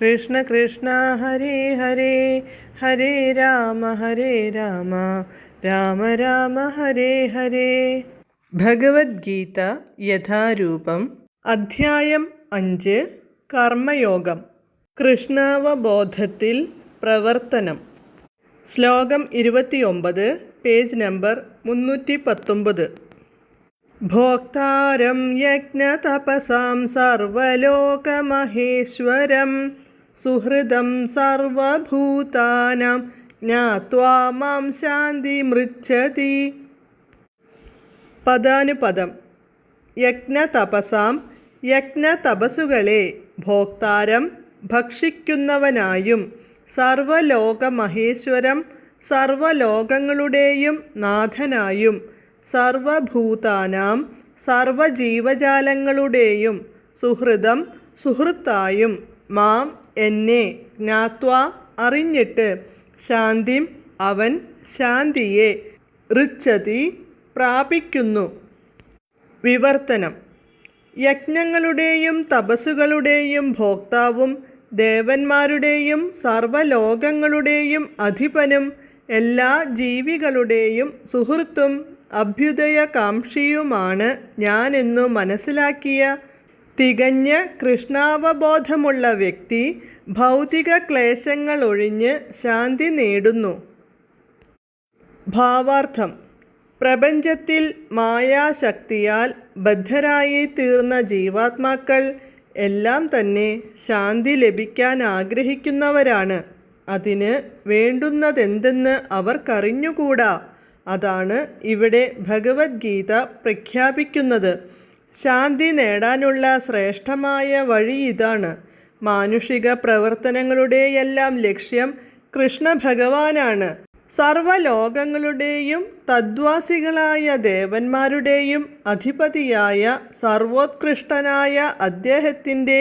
കൃഷ്ണ കൃഷ്ണ ഹരേ ഹരേ ഹരേ രാമ ഹരേ രാമ രാമ രാമ ഹരേ ഹരേ. ഭഗവത്ഗീത യഥാരൂപം അധ്യായം അഞ്ച് കർമ്മയോഗം. കൃഷ്ണാവബോധത്തിൽ പ്രവർത്തനം. ശ്ലോകം ഇരുപത്തിയൊമ്പത് പേജ് നമ്പർ മുന്നൂറ്റി പത്തൊമ്പത് ഭോക്താരം യജ്ഞതപസാം സർവലോകമഹേശ്വരം. സുഹൃദം സർവഭൂതാനാം ജ്ഞാത്വാ മാം ശാന്തി മൃച്ഛതി. പദാനുപദം. യജ്ഞതപസാം യജ്ഞതപസുകളെ ഭോക്താരം ഭക്ഷിക്കുന്നവനായും സർവലോകമഹേശ്വരം സർവലോകങ്ങളുടെയും നാഥനായും സർവഭൂതാനാം സർവജീവജാലങ്ങളുടെയും സുഹൃദം സുഹൃത്തായും മാം എന്നെ ജ്ഞാത്വ അറിഞ്ഞിട്ട് ശാന്തിം അവൻ ശാന്തിയെ ഋച്ഛതി പ്രാപിക്കുന്നു. വിവർത്തനം. യജ്ഞങ്ങളുടെയും തപസ്സുകളുടെയും ഭോക്താവും ദേവന്മാരുടെയും സർവലോകങ്ങളുടെയും അധിപനും എല്ലാ ജീവികളുടെയും സുഹൃത്തും അഭ്യുദയകാംക്ഷിയുമാണ് ഞാനെന്നു മനസ്സിലാക്കിയ തികഞ്ഞ കൃഷ്ണാവബോധമുള്ള വ്യക്തി ഭൗതിക ക്ലേശങ്ങൾ ഒഴിഞ്ഞ് ശാന്തി നേടുന്നു. ഭാവാർത്ഥം. പ്രപഞ്ചത്തിൽ മായാശക്തിയാൽ ബദ്ധരായി തീർന്ന ജീവാത്മാക്കൾ എല്ലാം തന്നെ ശാന്തി ലഭിക്കാൻ ആഗ്രഹിക്കുന്നവരാണ്. അതിന് വേണ്ടുന്നതെന്തെന്ന് അവർക്കറിഞ്ഞുകൂടാ. അതാണ് ഇവിടെ ഭഗവത്ഗീത പ്രഖ്യാപിക്കുന്നത്. ശാന്തി നേടാനുള്ള ശ്രേഷ്ഠമായ വഴി ഇതാണ്. മാനുഷിക പ്രവർത്തനങ്ങളുടെയെല്ലാം ലക്ഷ്യം കൃഷ്ണ ഭഗവാനാണ് സർവലോകങ്ങളുടെയും തദ്വാസികളായ ദേവന്മാരുടെയും അധിപതിയായ സർവോത്കൃഷ്ടനായ അദ്ദേഹത്തിന്റെ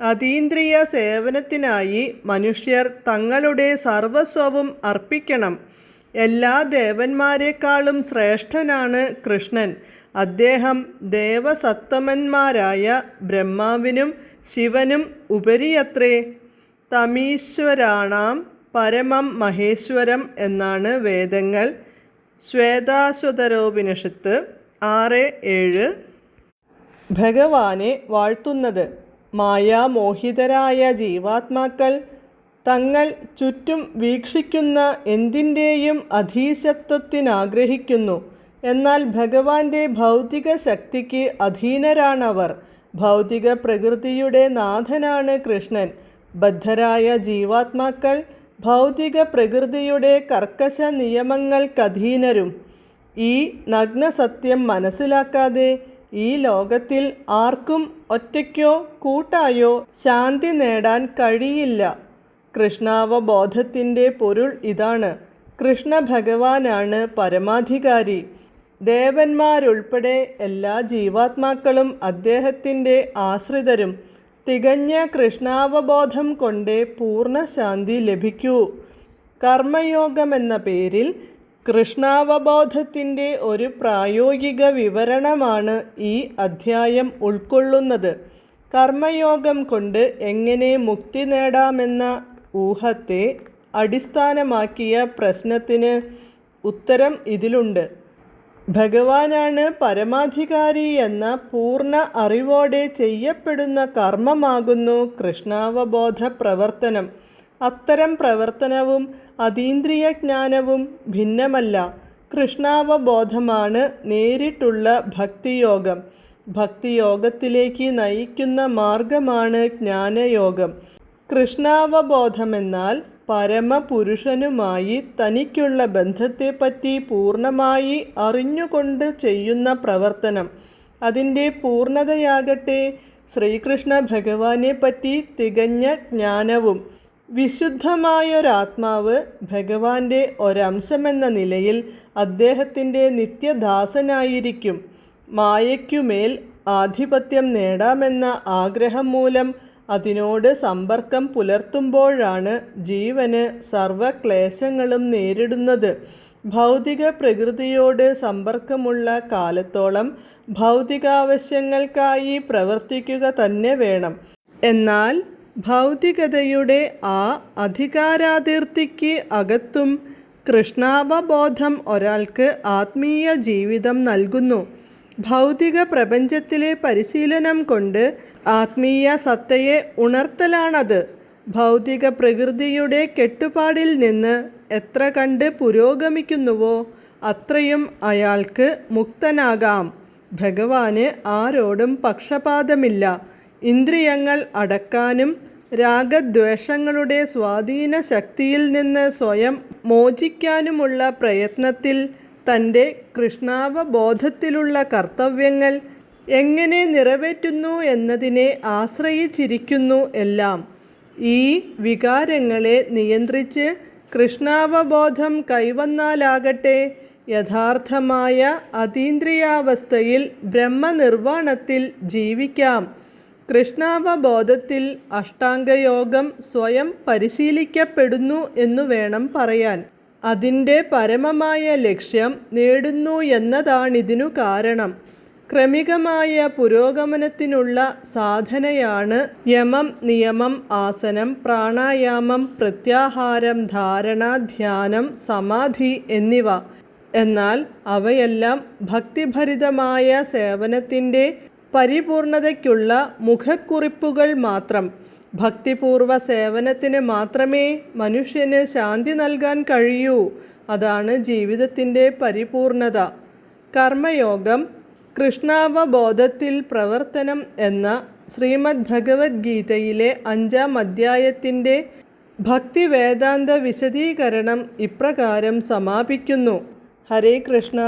അതീന്ദ്രിയ സേവനത്തിനായി മനുഷ്യർ തങ്ങളുടെ സർവസ്വവും അർപ്പിക്കണം. എല്ലാ ദേവന്മാരെക്കാളും ശ്രേഷ്ഠനാണ് കൃഷ്ണൻ. അദ്ദേഹം ദേവസത്തമന്മാരായ ബ്രഹ്മാവിനും ശിവനും ഉപരിയത്രേ. തമീശ്വരാണാം പരമം മഹേശ്വരം എന്നാണ് വേദങ്ങൾ. ശ്വേതാശ്വതരോപനിഷത്ത് ആറ് ഏഴ്. ഭഗവാനെ വാഴ്ത്തുന്നത് മായാമോഹിതരായ ജീവാത്മാക്കൾ. തങ്ങൾ ചുറ്റും വീക്ഷിക്കുന്ന എന്തിന്റെയും അധീശത്വത്തിനാഗ്രഹിക്കുന്നു. എന്നാൽ ഭഗവാന്റെ ഭൗതിക ശക്തിക്ക് അധീനരാണവർ. ഭൗതിക പ്രകൃതിയുടെ നാഥനാണ് കൃഷ്ണൻ. ബദ്ധരായ ജീവാത്മാക്കൾ ഭൗതിക പ്രകൃതിയുടെ കർക്കശ നിയമങ്ങൾക്കധീനരും. ഈ നഗ്ന സത്യം മനസ്സിലാക്കാതെ ഈ ലോകത്തിൽ ആർക്കും ഒറ്റയ്ക്കോ കൂട്ടായോ ശാന്തി നേടാൻ കഴിയില്ല. കൃഷ്ണാവബോധത്തിന്റെ പൊരുൾ ഇതാണ്. കൃഷ്ണ ഭഗവാനാണ് പരമാധികാരി. ദേവന്മാരുൾപ്പെടെ എല്ലാ ജീവാത്മാക്കളും അദ്ദേഹത്തിന്റെ ആശ്രിതരും തികഞ്ഞ കൃഷ്ണാവബോധം കൊണ്ട് പൂർണ ശാന്തി ലഭിക്കൂ. കർമ്മയോഗമെന്ന പേരിൽ കൃഷ്ണാവബോധത്തിന്റെ ഒരു പ്രായോഗിക വിവരണമാണ് ഈ അധ്യായം ഉൾക്കൊള്ളുന്നത്. കർമ്മയോഗം കൊണ്ട് എങ്ങനെ മുക്തി നേടാമെന്ന ഊഹത്തെ അടിസ്ഥാനമാക്കിയ പ്രശ്നത്തിന് ഉത്തരം ഇതിലുണ്ട്. ഭഗവാനാണ് പരമാധികാരി എന്ന പൂർണ അറിവോടെ ചെയ്യപ്പെടുന്ന കർമ്മമാകുന്നു കൃഷ്ണാവബോധ പ്രവർത്തനം അത്തരം പ്രവർത്തനവും അതീന്ദ്രിയ ജ്ഞാനവും ഭിന്നമല്ല. കൃഷ്ണാവബോധമാണ് നേരിട്ടുള്ള ഭക്തിയോഗം. ഭക്തിയോഗത്തിലേക്ക് നയിക്കുന്ന മാർഗമാണ് ജ്ഞാനയോഗം. കൃഷ്ണാവബോധമെന്നാൽ പരമപുരുഷനുമായി തനിക്കുള്ള ബന്ധത്തെപ്പറ്റി പൂർണമായി അറിഞ്ഞുകൊണ്ട് ചെയ്യുന്ന പ്രവർത്തനം. അതിന്റെ പൂർണതയാകട്ടെ ശ്രീകൃഷ്ണ ഭഗവാനെ പറ്റി തികഞ്ഞ ജ്ഞാനവും വിശുദ്ധമായൊരാത്മാവ് ഭഗവാന്റെ ഒരംശമെന്ന നിലയിൽ അദ്ദേഹത്തിന്റെ നിത്യദാസനായിരിക്കും. മായയ്ക്കുമേൽ ആധിപത്യം നേടാമെന്ന ആഗ്രഹം മൂലം അതിനോട് സമ്പർക്കം പുലർത്തുമ്പോഴാണ് ജീവന് സർവക്ലേശങ്ങളും നേരിടുന്നത്. ഭൗതിക പ്രകൃതിയോട് സമ്പർക്കമുള്ള കാലത്തോളം ഭൗതികാവശ്യങ്ങൾക്കായി പ്രവർത്തിക്കുക തന്നെ വേണം. എന്നാൽ ഭൗതികതയുടെ ആ അധികാരാതിർത്തിക്ക് അകത്തും കൃഷ്ണാവബോധം ഒരാൾക്ക് ആത്മീയ ജീവിതം നൽകുന്നു. ഭൗതിക പ്രപഞ്ചത്തിലെ പരിശീലനം കൊണ്ട് ആത്മീയ സത്തയെ ഉണർത്തലാണത്. ഭൗതിക പ്രകൃതിയുടെ കെട്ടുപാടിൽ നിന്ന് എത്ര കണ്ട് പുരോഗമിക്കുന്നുവോ അത്രയും അയാൾക്ക് മുക്തനാകാം. ഭഗവാന് ആരോടും പക്ഷപാതമില്ല. ഇന്ദ്രിയങ്ങൾ അടക്കാനും രാഗദ്വേഷങ്ങളുടെ സ്വാധീന ശക്തിയിൽ നിന്ന് സ്വയം മോചിക്കാനുമുള്ള പ്രയത്നത്തിൽ തന്റെ കൃഷ്ണാവബോധത്തിലുള്ള കർത്തവ്യങ്ങൾ എങ്ങനെ നിറവേറ്റുന്നു എന്നതിനെ ആശ്രയിച്ചിരിക്കുന്നു എല്ലാം. ഈ വികാരങ്ങളെ നിയന്ത്രിച്ച് കൃഷ്ണാവബോധം കൈവന്നാലാകട്ടെ. യഥാർത്ഥമായ അതീന്ദ്രിയാവസ്ഥയിൽ ബ്രഹ്മനിർവാണത്തിൽ ജീവിക്കാം. കൃഷ്ണാവബോധത്തിൽ അഷ്ടാംഗയോഗം സ്വയം പരിശീലിക്കപ്പെടുന്നു എന്നു വേണം പറയാൻ. അതിന്റെ പരമമായ ലക്ഷ്യം നേടുന്നു എന്നതാണിതിനു കാരണം. ക്രമികമായ പുരോഗമനത്തിനുള്ള സാധനയാണ് യമം നിയമം ആസനം പ്രാണായാമം പ്രത്യാഹാരം ധാരണ ധ്യാനം സമാധി എന്നിവ. എന്നാൽ അവയെല്ലാം ഭക്തിഭരിതമായ സേവനത്തിന്റെ പരിപൂർണതയ്ക്കുള്ള മുഖക്കുറിപ്പുകൾ മാത്രം. ഭക്തിപൂർവ സേവനത്തിന് മാത്രമേ മനുഷ്യന് ശാന്തി നൽകാൻ കഴിയൂ. അതാണ് ജീവിതത്തിന്റെ പരിപൂർണത. കർമ്മയോഗം കൃഷ്ണാവബോധത്തിൽ പ്രവർത്തനം എന്ന ശ്രീമദ് ഭഗവത്ഗീതയിലെ അഞ്ചാം അധ്യായത്തിന്റെ ഭക്തിവേദാന്ത വിശദീകരണം ഇപ്രകാരം സമാപിക്കുന്നു. ഹരേ കൃഷ്ണ.